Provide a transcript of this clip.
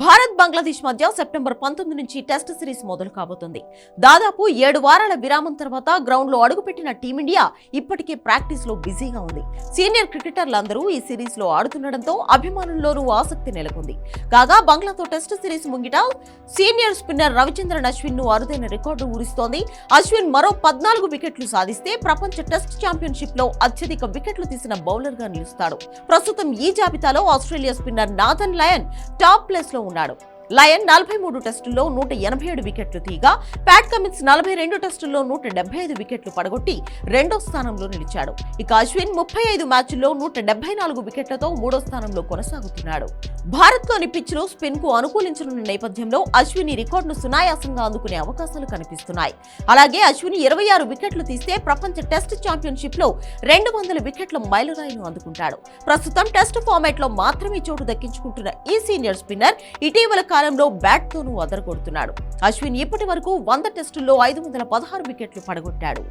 భారత్ బంగ్లాదేశ్ మధ్య సెప్టెంబర్ పంతొమ్మిది నుంచి టెస్ట్ సిరీస్ మొదలు కాబోతుంది. దాదాపు ఏడు వారాల విరామం తర్వాత గ్రౌండ్లో అడుగుపెట్టిన టీమిండియా ఇప్పటికే ప్రాక్టీస్లో బిజీగా ఉంది. సీనియర్ క్రికెటర్లందరూ ఈ సిరీస్లో ఆడుతుండటంతో అభిమానుల్లోనూ ఆసక్తి నెలకొంది. కాగా బంగ్లాతో టెస్ట్ సిరీస్ ముంగిట సీనియర్ స్పిన్నర్ రవిచంద్రన్ అశ్విన్ను అరుదైన రికార్డు ఊరిస్తోంది. అశ్విన్ మరో పద్నాలుగు వికెట్లు సాధిస్తే ప్రపంచ టెస్ట్ ఛాంపియన్షిప్లో అత్యధిక వికెట్లు తీసిన బౌలర్గా నిలుస్తాడు. ప్రస్తుతం ఈ జాబితాలో Australia spinner Nathan Lyon top ప్లేస్లో ఉన్నాడు. లయన్ నలభై మూడు టెస్టుల్లో నూట ఎనభై ఏడు వికెట్లు తీగా ప్యాట్ కమిన్స్ నలభై రెండు టెస్టుల్లో నూట డెబ్బై ఐదు వికెట్లు పడగొట్టి రెండో స్థానంలో నిలిచాడు. ఇక అశ్విన్ ముప్పై ఐదు మ్యాచ్ల్లో నూట డెబ్బై నాలుగు వికెట్లతో మూడో స్థానంలో కొనసాగుతున్నాడు. భారత్లోని పిచ్లు స్పిన్కు అనుకూలించనున్న నేపథ్యంలో అశ్విని రికార్డును సునాయాసంగా అందుకునే అవకాశాలు కనిపిస్తున్నాయి. అలాగే అశ్విని ఇరవై ఆరు వికెట్లు తీస్తే ప్రపంచ టెస్ట్ ఛాంపియన్షిప్లో రెండు వందల వికెట్ల మైలురాయిను అందుకుంటాడు. ప్రస్తుతం టెస్ట్ ఫార్మాట్లో మాత్రమే చోటు దక్కించుకుంటున్న ఈ సీనియర్ స్పిన్నర్ ఇటీవల కాలంలో బ్యాట్తోనూ అదరగొడుతున్నాడు. అశ్విన్ ఇప్పటి వరకు వంద టెస్టుల్లో ఐదు వందల పదహారు వికెట్లు పడగొట్టాడు.